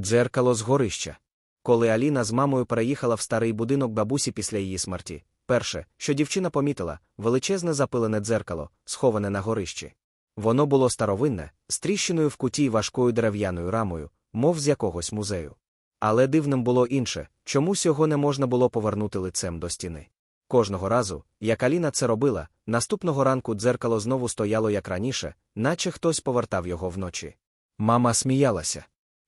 Дзеркало з горища. Коли Аліна з мамою переїхала в старий будинок бабусі після її смерті, перше, що дівчина помітила, величезне запилене дзеркало, сховане на горищі. Воно було старовинне, з тріщиною в куті важкою дерев'яною рамою, мов з якогось музею. Але дивним було інше чомусь його не можна було повернути лицем до стіни. Кожного разу, як Аліна це робила, наступного ранку дзеркало знову стояло як раніше, наче хтось повертав його вночі. Мама сміялася.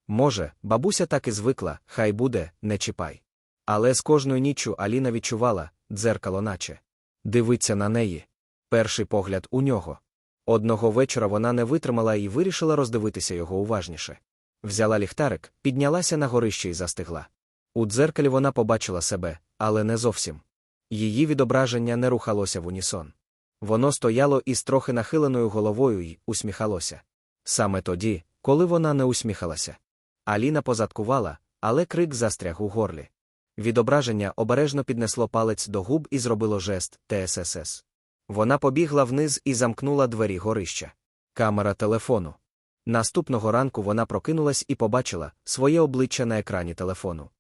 Може, бабуся так і звикла, хай буде, не чіпай. Але з кожною ніччю Аліна відчувала дзеркало, наче дивиться на неї. Перший погляд у нього. Одного вечора вона не витримала і вирішила роздивитися його уважніше. Взяла ліхтарик, піднялася на горище і застигла. У дзеркалі вона побачила себе, але не зовсім. Її відображення не рухалося в унісон. Воно стояло із трохи нахиленою головою і усміхалося. Саме тоді, коли вона не усміхалася. Аліна позадкувала, але крик застряг у горлі. Відображення обережно піднесло палець до губ і зробило жест ТССС. Вона побігла вниз і замкнула двері горища. Камера телефону. Наступного ранку вона прокинулась і побачила своє обличчя на екрані телефону.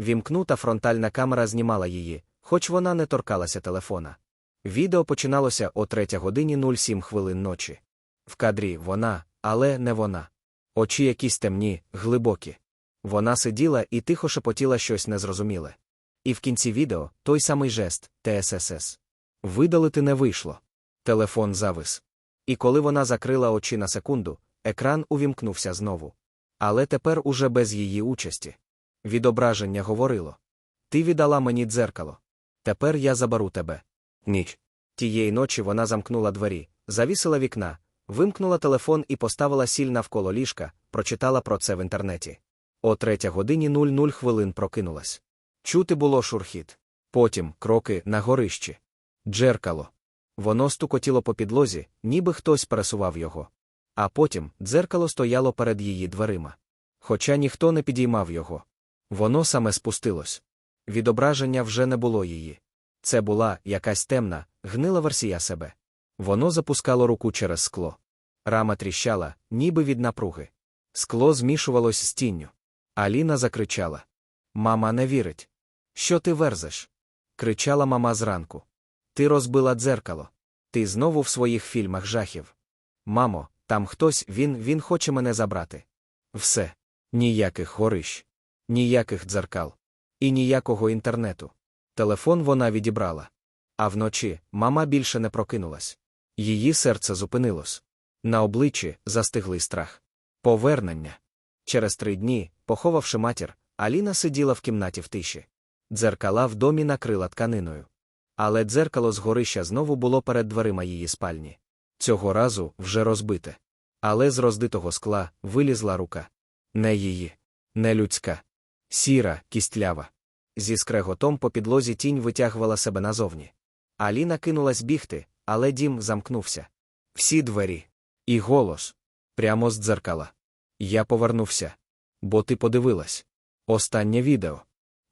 Вімкнута фронтальна камера знімала її, хоч вона не торкалася телефона. Відео починалося о 3 годині 07 хвилин ночі. В кадрі вона, але не вона. Очі якісь темні, глибокі. Вона сиділа і тихо шепотіла щось незрозуміле. І в кінці відео той самий жест ТССС. Видалити не вийшло. Телефон завис. І коли вона закрила очі на секунду, екран увімкнувся знову. Але тепер уже без її участі. Відображення говорило: Ти віддала мені дзеркало. Тепер я заберу тебе. Ніч. Тієї ночі вона замкнула двері, завісила вікна, вимкнула телефон і поставила сіль навколо ліжка, прочитала про це в інтернеті. О третя годині 00 хвилин прокинулась. Чути було шурхіт. Потім кроки на горищі. Джеркало. Воно стукотіло по підлозі, ніби хтось пересував його. А потім дзеркало стояло перед її дверима. Хоча ніхто не підіймав його. Воно саме спустилось. Відображення вже не було її. Це була якась темна, гнила версія себе. Воно запускало руку через скло. Рама тріщала, ніби від напруги. Скло змішувалось з тінню. Аліна закричала: Мама не вірить. Що ти верзеш? кричала мама зранку. Ти розбила дзеркало. Ти знову в своїх фільмах жахів. Мамо, там хтось він він хоче мене забрати. Все. Ніяких горищ, ніяких дзеркал. І ніякого інтернету. Телефон вона відібрала. А вночі мама більше не прокинулась. Її серце зупинилось. На обличчі застиглий страх. Повернення. Через три дні, поховавши матір, Аліна сиділа в кімнаті в тиші. Дзеркала в домі накрила тканиною. Але дзеркало з горища знову було перед дверима її спальні. Цього разу вже розбите. Але з роздитого скла вилізла рука. Не її, не людська, сіра, кістлява. Зі скреготом по підлозі тінь витягувала себе назовні. Аліна кинулась бігти, але дім замкнувся. Всі двері. І голос. Прямо з дзеркала. Я повернувся. Бо ти подивилась. Останнє відео.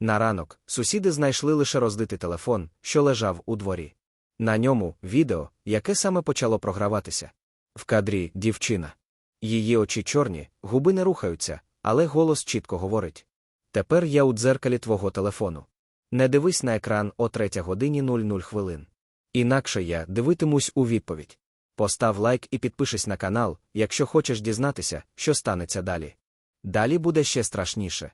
На ранок сусіди знайшли лише роздитий телефон, що лежав у дворі. На ньому відео, яке саме почало програватися. В кадрі дівчина. Її очі чорні, губи не рухаються, але голос чітко говорить. Тепер я у дзеркалі твого телефону. Не дивись на екран о 3 годині 00 хвилин. Інакше я дивитимусь у відповідь. Постав лайк і підпишись на канал, якщо хочеш дізнатися, що станеться далі. Далі буде ще страшніше.